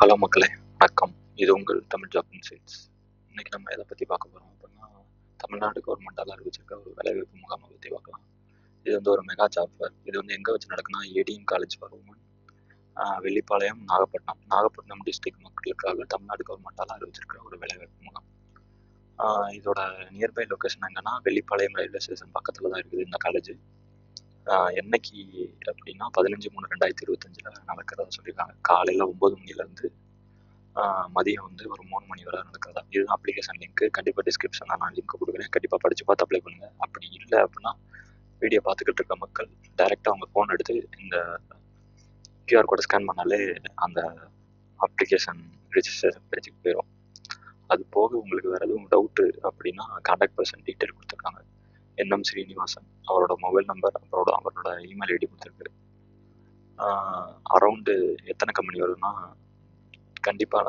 Hello மக்களே வணக்கம். இது உங்கள் தமிழ் ஜாப் சைட்ஸ் இன்னைக்கு நம்ம எதை பற்றி பார்க்க போகிறோம் அப்படின்னா தமிழ்நாடு கவர்மெண்டால் அறிவிச்சிருக்க ஒரு வேலைவாய்ப்பு முகாமை பற்றி பார்க்கலாம். இது வந்து ஒரு மெகா ஜாப் ஃபேர் இது வந்து எங்கே வச்சு நடக்குன்னா ATM college for women Vellipalayam Nagapattinam. Nagapattinam district மக்களுக்காக தமிழ்நாடு கவர்மெண்டால் அறிவிச்சிருக்க ஒரு வேலைவாய்ப்பு முகாம். இதோட நியர்பை லொக்கேஷன் எங்கன்னா வெள்ளிப்பாளையம் ரயில்வே ஸ்டேஷன் பக்கத்தில் தான் இருக்குது இந்த காலேஜ் என்னைக்கு அப்படின்னா பதினஞ்சு மூணு ரெண்டாயிரத்தி இருபத்தஞ்சில் நடக்கிறதா சொல்லியிருக்காங்க. காலையில் ஒம்பது மணிலேருந்து மதியம் வந்து ஒரு மூணு மணி வரை நடக்கிறதா. இதுதான் அப்ளிகேஷன் லிங்க்கு கண்டிப்பாக டிஸ்கிரிப்ஷனில் நான் லிங்க் கொடுக்குறேன். கண்டிப்பாக படித்து பார்த்து அப்ளை பண்ணுங்கள் அப்படி இல்லை அப்படின்னா வீடியோ பார்த்துக்கிட்டு இருக்க மக்கள் டைரெக்டாக அவங்க ஃபோன் எடுத்து இந்த கியூஆர் கோடை ஸ்கேன் பண்ணாலே அந்த அப்ளிகேஷன் ரிஜிஸ்ட்ரேஷன் பேஜுக்கு போயிடும் அது போக உங்களுக்கு வேறு எதுவும் டவுட்டு அப்படின்னா கான்டாக்ட் பர்சன் டீட்டெயில் கொடுத்துருக்காங்க. N M Srinivasan. அவரோட மொபைல் நம்பர் அவரோட அவரோட இமெயில் ஐடி கொடுத்துருக்கு. அரௌண்டு எத்தனை கம்பெனி வருதுன்னா கண்டிப்பாக